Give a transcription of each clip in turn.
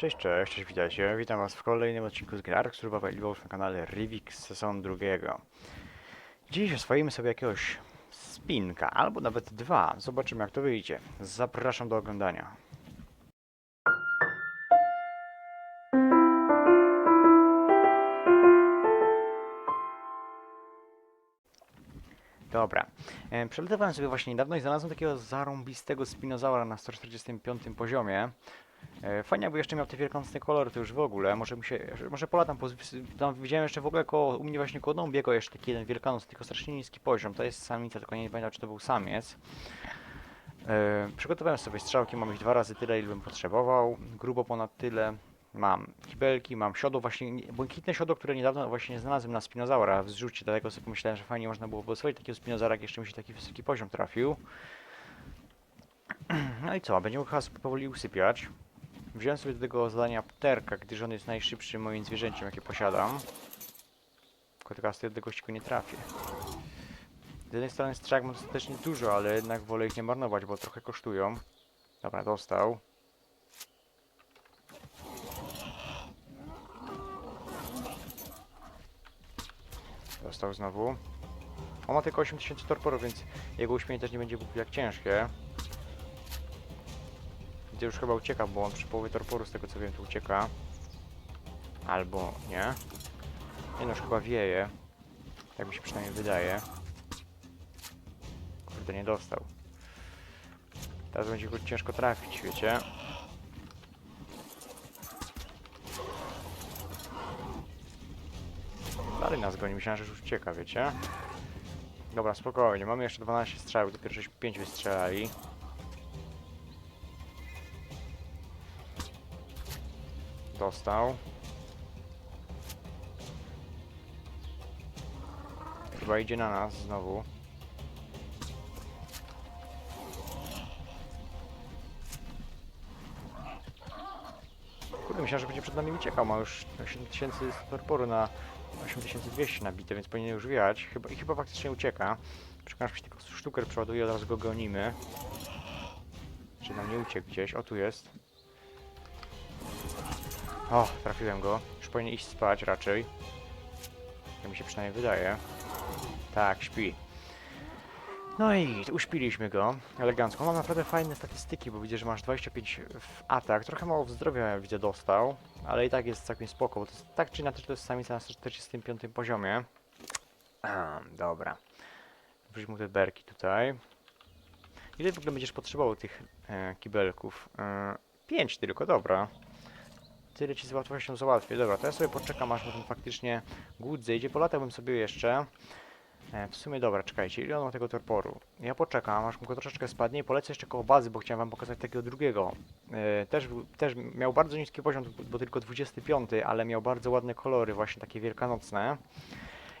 Cześć, cześć, cześć, witajcie. Witam was w kolejnym odcinku z gry Ark Evolved na kanale Rivik z sezonu drugiego. Dziś oswoimy sobie jakiegoś spinka, albo nawet dwa. Zobaczymy jak to wyjdzie. Zapraszam do oglądania. Dobra. E, Przelatywałem sobie właśnie niedawno i znalazłem takiego zarąbistego spinozaura na 145 poziomie. E, Fajnie jeszcze miał te wielkanocne kolory, to już w ogóle, może mi się, może polatam, po, tam widziałem jeszcze w ogóle koło, u mnie właśnie koło domu biegał jeszcze taki jeden wielkanoc, tylko strasznie niski poziom, to jest samica, tylko nie pamiętam czy to był samiec. E, przygotowałem sobie strzałki, mam ich dwa razy tyle, ile bym potrzebował, grubo ponad tyle. Mam kibelki, mam siodło, właśnie nie- błękitne siodło, które niedawno właśnie znalazłem na spinozaura w zrzucie, dlatego sobie pomyślałem, że fajnie można było oswoić takiego spinozaura, jak jeszcze mi się taki wysoki poziom trafił. No i co, będziemy chyba powoli usypiać. Wziąłem sobie do tego zadania pterka, gdyż on jest najszybszym moim zwierzęciem, jakie posiadam. Tylko teraz do jednego gościku nie trafię. Z jednej strony strzak mam dostatecznie dużo, ale jednak wolę ich nie marnować, bo trochę kosztują. Dobra, dostał. Dostał znowu. On ma tylko 8000 torporu, więc jego uśpienie też nie będzie jak ciężkie. Gdzie już chyba ucieka, bo on przy połowie torporu, z tego co wiem, tu ucieka. Albo nie. Nie no, już chyba wieje. Tak mi się przynajmniej wydaje. Kurde, nie dostał. Teraz będzie go ciężko trafić, wiecie. Dalej nas goni, myślałem, że już ucieka, wiecie. Dobra, spokojnie, mamy jeszcze 12 strzałów, dopiero żeśmy 5 wystrzelali. Dostał. Chyba idzie na nas znowu. Kurde, myślałem, że będzie przed nami uciekał. Ma już 8000 torporu na 8200 nabite, więc powinien już wiać. Chyba, I chyba faktycznie ucieka. Przekonam się tylko sztuker przeładuje, od razu go gonimy. Czy nam nie uciekł gdzieś? O, tu jest. O, trafiłem go. Już powinien iść spać raczej. Tak mi się przynajmniej wydaje. Tak, śpi. No i uśpiliśmy go elegancko. Mam naprawdę fajne statystyki, bo widzę, że masz 25 w atak. Trochę mało w zdrowia widzę dostał, ale i tak jest całkiem spoko, bo to jest, tak czy inaczej to jest samica na 145 poziomie. A, dobra. Wrzuć mu te berki tutaj. Ile w ogóle będziesz potrzebował tych e, kibelków? E, 5 tylko, dobra. Tyle ci z łatwością załatwię. Dobra, to ja sobie poczekam, aż ten faktycznie głód zejdzie. Polatałbym sobie jeszcze. E, w sumie dobra, czekajcie, ile on ma tego torporu? Ja poczekam, aż mu go troszeczkę spadnie i polecę jeszcze koło bazy, bo chciałem wam pokazać takiego drugiego. E, też, też miał bardzo niski poziom, bo tylko 25, ale miał bardzo ładne kolory, właśnie takie wielkanocne.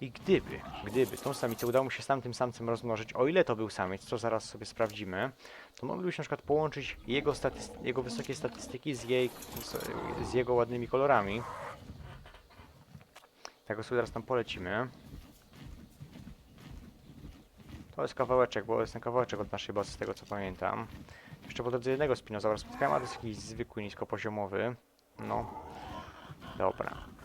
I gdyby, gdyby tą samicę udało mu się z tamtym samcem rozmnożyć, o ile to był samiec, co zaraz sobie sprawdzimy, to moglibyśmy na przykład połączyć jego, jego wysokie statystyki z, jej, z jego ładnymi kolorami. Tego sobie teraz tam polecimy. To jest kawałeczek, bo jest ten kawałeczek od naszej bazy, z tego co pamiętam. Jeszcze po drodze jednego spinozaura spotkałem, ale to jest jakiś zwykły, niskopoziomowy. No. Dobra.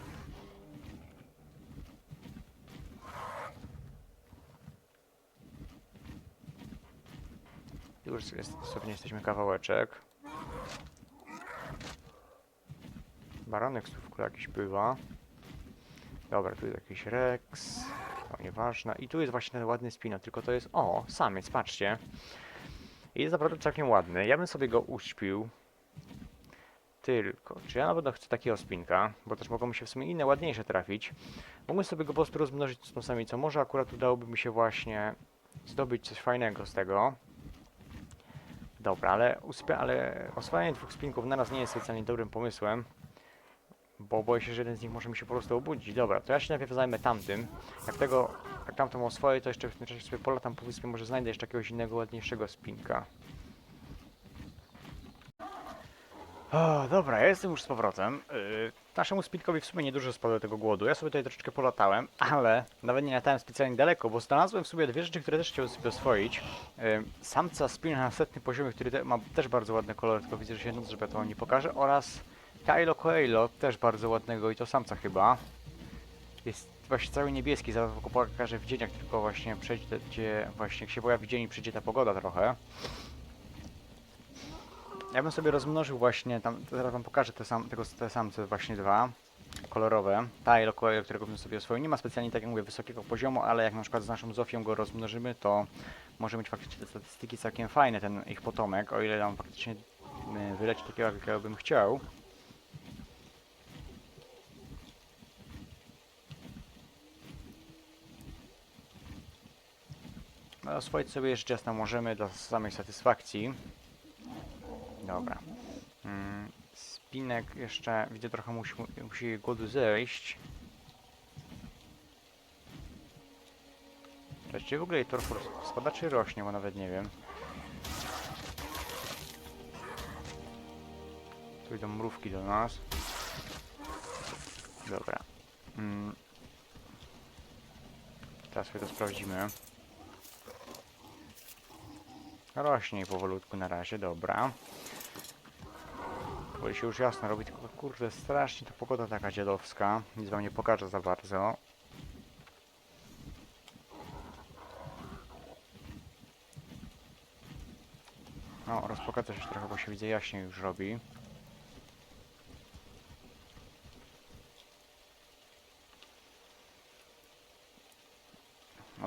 Już jest, sobie jesteśmy kawałeczek. Baronek słówku jakiś bywa. Dobra, tu jest jakiś Rex. To nieważne. I tu jest właśnie ten ładny spino, tylko to jest... O, samiec, patrzcie. I jest naprawdę całkiem ładny. Ja bym sobie go uśpił. Tylko, czy ja na pewno chcę takiego spinka, bo też mogą mi się w sumie inne, ładniejsze trafić. Mógłbym sobie go po prostu rozmnożyć z tą samicą. Może akurat udałoby mi się właśnie zdobyć coś fajnego z tego. Dobra, ale, ale oswajanie dwóch spinków naraz nie jest specjalnie dobrym pomysłem. Bo boję się, że jeden z nich może mi się po prostu obudzić. Dobra, to ja się najpierw zajmę tamtym. Jak tego, jak tamtą oswoję, to jeszcze w tym czasie sobie polatam po wyspie, może znajdę jeszcze jakiegoś innego, ładniejszego spinka. O, dobra, ja jestem już z powrotem. Yy, naszemu spinkowi w sumie niedużo spadło tego głodu. Ja sobie tutaj troszeczkę polatałem, ale nawet nie latałem specjalnie daleko, bo znalazłem w sobie dwie rzeczy, które też chciałem sobie oswoić. Samca spina na setnym poziomie, który ma też bardzo ładne kolory, tylko widzę, że się nudzę, żeby ja to wam nie pokażę, oraz Kylo Coelho, też bardzo ładnego i to samca chyba. Jest właśnie cały niebieski, zaraz pokażę w dzień, jak tylko właśnie przejdzie, właśnie jak się pojawi dzień i przyjdzie ta pogoda trochę. Ja bym sobie rozmnożył właśnie, tam zaraz wam pokażę te, sam, tego, te samce właśnie dwa, kolorowe. Coelho, którego bym sobie oswoił, nie ma specjalnie, tak jak mówię, wysokiego poziomu, ale jak na przykład z naszą Zofią go rozmnożymy, to może mieć faktycznie te statystyki całkiem fajne, ten ich potomek, o ile nam faktycznie y, wyleci takiego, jakiego bym chciał. No, oswoić sobie jeszcze jasno możemy dla samej satysfakcji. Dobra. Mm, spinek jeszcze, widzę, trochę musi, musi głodu zejść. Cześć, czy w ogóle jej torfor spada czy rośnie, bo nawet nie wiem. Tu idą mrówki do nas. Dobra. Mm. Teraz sobie to sprawdzimy. Rośnie powolutku na razie, dobra. Powoli się już jasno robi, tylko kurde, strasznie to pogoda taka dziadowska. Nic wam nie pokażę za bardzo. No, rozpokaza się trochę, bo się widzę jaśniej już robi.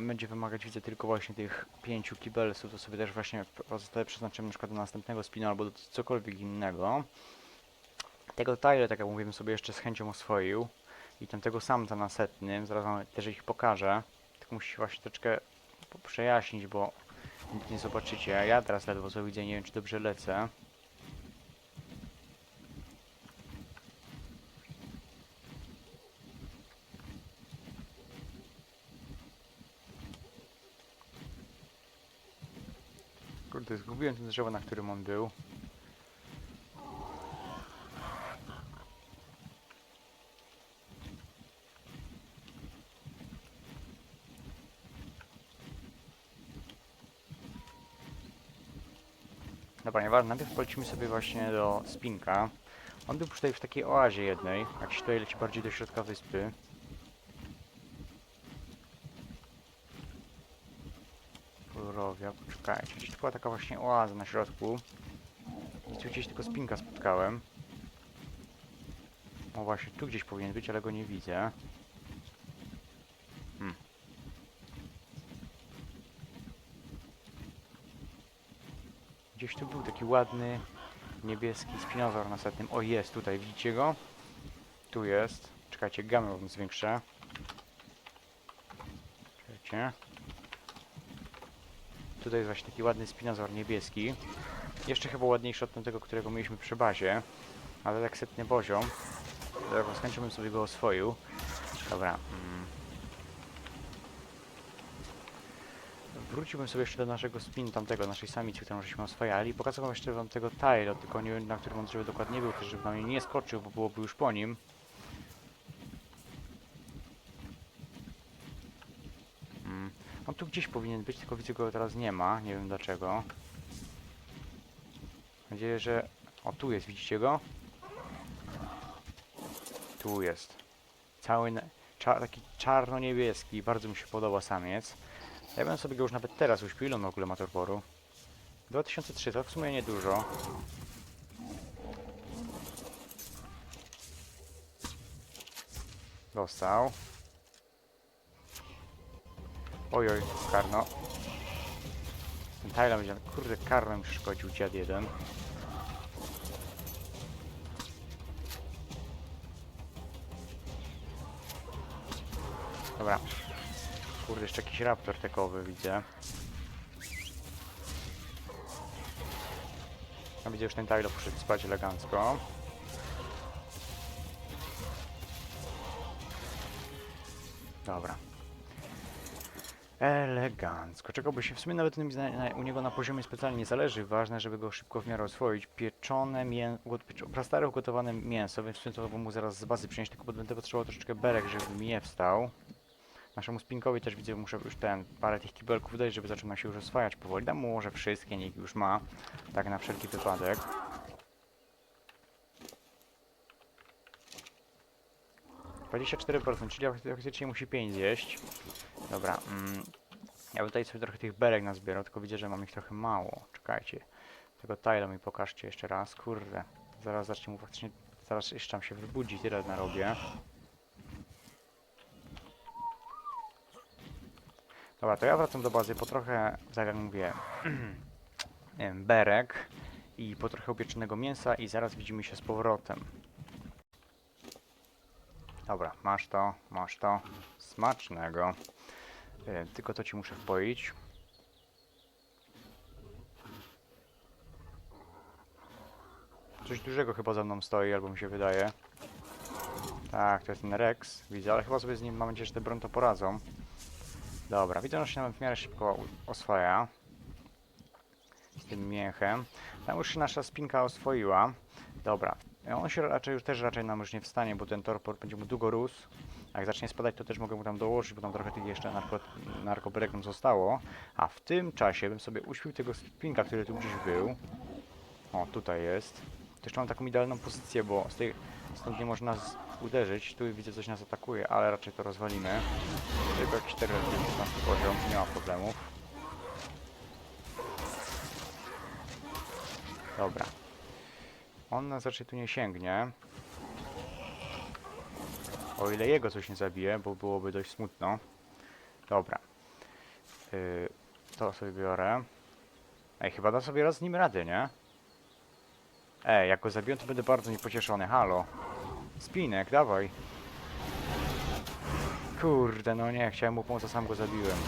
Będzie wymagać, widzę, tylko właśnie tych pięciu kibelsów, to sobie też właśnie pozostałe przeznaczymy na przykład do następnego spina albo do cokolwiek innego. Tego Tyler, tak jak mówiłem, sobie jeszcze z chęcią oswoił. I tamtego samca na setnym, zaraz wam też ich pokażę. Tylko musi właśnie troszeczkę przejaśnić, bo nie zobaczycie. Ja teraz ledwo co widzę, nie wiem czy dobrze lecę. Kurde, zgubiłem ten drzewo, na którym on był. Dobra, nieważne, najpierw polecimy sobie właśnie do Spinka. On był tutaj w takiej oazie jednej, jak się tutaj leci bardziej do środka wyspy. Kolorowia, poczekajcie, gdzieś tu była taka właśnie oaza na środku. I tu gdzieś tylko Spinka spotkałem. O właśnie, tu gdzieś powinien być, ale go nie widzę. Hmm. Gdzieś tu był taki ładny niebieski spinozor na setnym. O jest tutaj, widzicie go? Tu jest. Czekajcie, gamę zwiększę. Czekajcie. Tutaj jest właśnie taki ładny spinozor niebieski. Jeszcze chyba ładniejszy od tego, którego mieliśmy przy bazie. Ale tak setny poziom. Dobra, z chęcią bym sobie go oswoił. Dobra. Mm. Wróciłbym sobie jeszcze do naszego spin tamtego, naszej samicy, którą żeśmy oswajali. Pokazał jeszcze wam tego Tylo, tylko nie wiem na którym on drzewie dokładnie był, też żeby na mnie nie skoczył, bo byłoby już po nim. Mm. On tu gdzieś powinien być, tylko widzę go teraz nie ma, nie wiem dlaczego. Mam nadzieję, że... O, tu jest, widzicie go? Tu jest. Cały. Cza... taki czarno-niebieski, bardzo mi się podoba samiec. Ja bym sobie go już nawet teraz uśpił, ile on w ogóle ma torporu? 2003, to w sumie niedużo. Dostał. Oj, oj, karno. Ten Tyler będzie, kurde, karno mi przeszkodził dziad jeden. Dobra. Kurde, jeszcze jakiś raptor tekowy widzę. Ja widzę, już ten Tyler poszedł spać elegancko. Dobra. Elegancko. Czego by się w sumie nawet na, na, u niego na poziomie specjalnie nie zależy. Ważne, żeby go szybko w miarę oswoić. Pieczone mięso, prastare ugotowane mięso, więc w sumie to mu zaraz z bazy przynieść, tylko będę potrzebował troszeczkę berek, żeby mi nie wstał. Naszemu spinkowi też widzę, muszę już ten, parę tych kibelków dać, żeby zaczął nam się już oswajać powoli. Dam mu może wszystkie, niech już ma, tak na wszelki wypadek. 24%, czyli faktycznie musi 5 zjeść. Dobra, mm, ja tutaj sobie trochę tych berek nazbierał, tylko widzę, że mam ich trochę mało. Czekajcie. Tego Tylo mi pokażcie jeszcze raz. Kurde. Zaraz zacznę mu faktycznie. Zaraz jeszcze tam się wybudzi, tyle narobię. Dobra, to ja wracam do bazy po trochę, tak jak mówię, berek i po trochę upieczonego mięsa i zaraz widzimy się z powrotem. Dobra, masz to, masz to. Smacznego. E, tylko to ci muszę wpoić. Coś dużego chyba za mną stoi, albo mi się wydaje. Tak, to jest ten Rex, widzę, ale chyba sobie z nim mam nadzieję, że te broń to poradzą. Dobra, widzę, że się nam w miarę szybko oswaja. Z tym mięchem. Tam już się nasza spinka oswoiła. Dobra, on się raczej już też raczej nam już nie wstanie, bo ten torpor będzie mu długo rósł. Jak zacznie spadać, to też mogę mu tam dołożyć, bo tam trochę tych jeszcze narko, narkoberek nam zostało. A w tym czasie bym sobie uśpił tego spinka, który tu gdzieś był. O, tutaj jest. Też mam taką idealną pozycję, bo z tej, stąd nie można z, uderzyć. Tu widzę, coś nas atakuje, ale raczej to rozwalimy. Tylko jakiś 4 poziom, nie ma problemów. Dobra. On nas raczej tu nie sięgnie. O ile jego coś nie zabije, bo byłoby dość smutno. Dobra. Yy, to sobie biorę. Ej, chyba da sobie raz z nim radę, nie? Ej, jak go zabiję, to będę bardzo niepocieszony. Halo. Spinek, dawaj. Kurde, no nie, chciałem mu pomóc, a sam go zabiłem.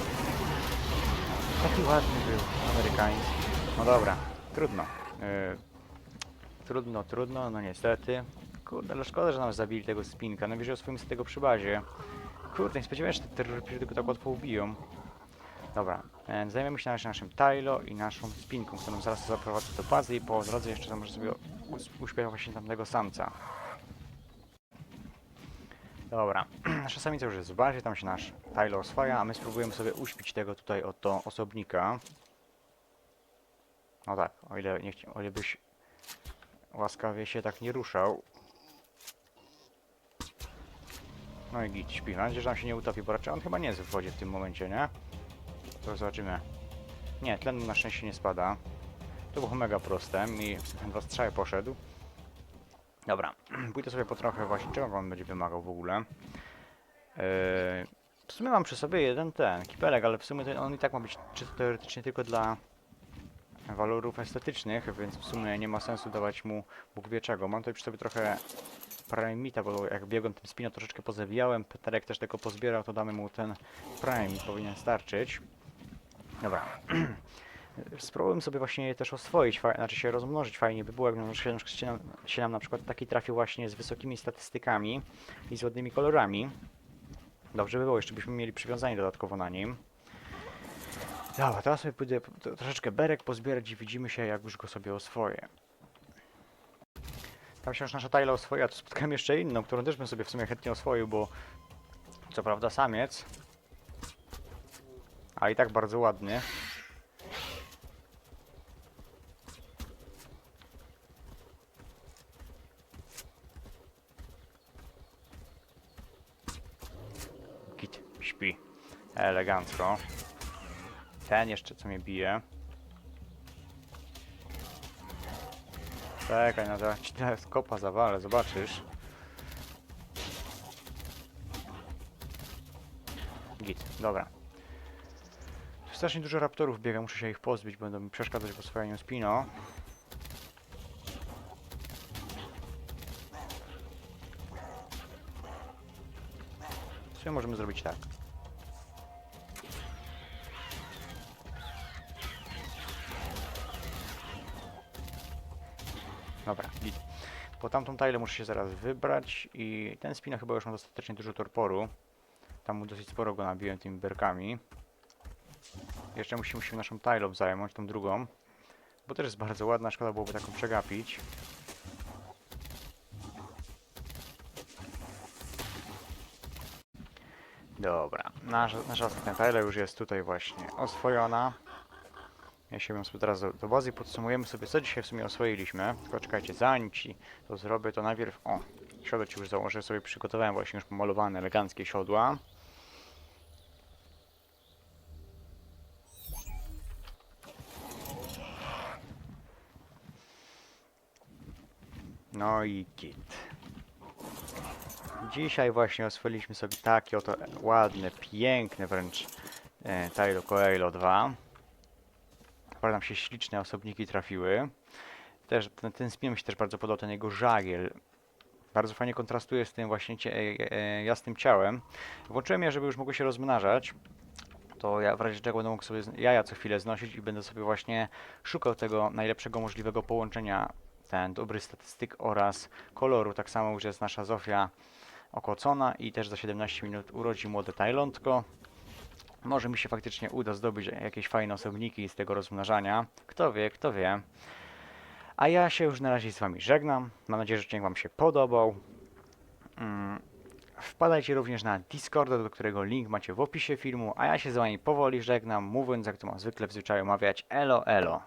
Taki ładny był, amerykański. No dobra, trudno. Yy, trudno, trudno, no niestety. Kurde, ale szkoda, że nam zabili tego spinka. Najwyżej oswoimy sobie tego przy bazie. Kurde, nie spodziewałem się, że te terroryści tego tak łatwo ubiją. Dobra, e, zajmiemy się na razie naszym Tylo i naszą spinką, którą zaraz zaprowadzę do bazy i po drodze jeszcze może sobie uśpię właśnie tamtego samca. Dobra, nasza samica już jest w bazie, tam się nasz Tylo oswaja, a my spróbujemy sobie uśpić tego tutaj oto osobnika. No tak, o ile, nie chci- o ile byś łaskawie się tak nie ruszał. No i git, śpi. Mam nadzieję, że nam się nie utopi, bo raczej on chyba nie jest w wodzie w tym momencie, nie? To zobaczymy. Nie, tlen na szczęście nie spada. To było mega proste. Mi ten dwa strzały poszedł. Dobra, pójdę sobie po trochę właśnie, czego on będzie wymagał w ogóle. Yy, w sumie mam przy sobie jeden ten, kipelek, ale w sumie on i tak ma być czysto teoretycznie tylko dla walorów estetycznych, więc w sumie nie ma sensu dawać mu Bóg wie czego. Mam tutaj przy sobie trochę Primita, bo jak biegłem tym spino troszeczkę pozawijałem, Peterek też tego pozbierał, to damy mu ten Prime, powinien starczyć. Dobra. Spróbujmy sobie właśnie je też oswoić, znaczy się rozmnożyć fajnie by było, jak nam się, się, nam, się nam na przykład taki trafił właśnie z wysokimi statystykami i z ładnymi kolorami. Dobrze by było, jeszcze byśmy mieli przywiązanie dodatkowo na nim. Dobra, teraz sobie pójdę troszeczkę berek pozbierać i widzimy się, jak już go sobie oswoję. Tam się już nasza Tyla oswoiła, tu spotkałem jeszcze inną, którą też bym sobie w sumie chętnie oswoił, bo co prawda samiec, a i tak bardzo ładny. Git, śpi. Elegancko. Ten jeszcze co mnie bije. Czekaj, no to ci teraz kopa zawalę, zobaczysz. Git, dobra. Tu strasznie dużo raptorów biega, muszę się ich pozbyć, będą mi przeszkadzać w oswojeniu spino. Sumie możemy zrobić tak. Po tamtą tajlę muszę się zaraz wybrać i ten spina chyba już ma dostatecznie dużo torporu. Tam mu dosyć sporo go nabiłem tymi berkami. Jeszcze musimy się naszą tajlą zająć, tą drugą. Bo też jest bardzo ładna, szkoda byłoby taką przegapić. Dobra, nasza, nasza ostatnia tajla już jest tutaj właśnie oswojona. Ja się sobie teraz do, do bazy podsumujemy sobie, co dzisiaj w sumie oswoiliśmy. Tylko czekajcie, zanim ci to zrobię, to najpierw... O, siodło ci już założę, sobie przygotowałem właśnie już pomalowane, eleganckie siodła. No i git. Dzisiaj właśnie oswoiliśmy sobie takie oto ładne, piękne wręcz e, Tylo Coelho 2. Bardzo nam się śliczne osobniki trafiły. Też ten, ten spin mi się też bardzo podobał, ten jego żagiel. Bardzo fajnie kontrastuje z tym właśnie cie, e, e, jasnym ciałem. Włączyłem je, żeby już mogły się rozmnażać. To ja w razie czego będę mógł sobie jaja co chwilę znosić i będę sobie właśnie szukał tego najlepszego możliwego połączenia ten dobry statystyk oraz koloru. Tak samo już jest nasza Zofia okocona i też za 17 minut urodzi młode tajlątko. Może mi się faktycznie uda zdobyć jakieś fajne osobniki z tego rozmnażania. Kto wie, kto wie. A ja się już na razie z Wami żegnam. Mam nadzieję, że odcinek Wam się podobał. Mm, Wpadajcie również na Discorda, do którego link macie w opisie filmu. A ja się z Wami powoli żegnam, mówiąc jak to mam zwykle w zwyczaju mawiać elo elo.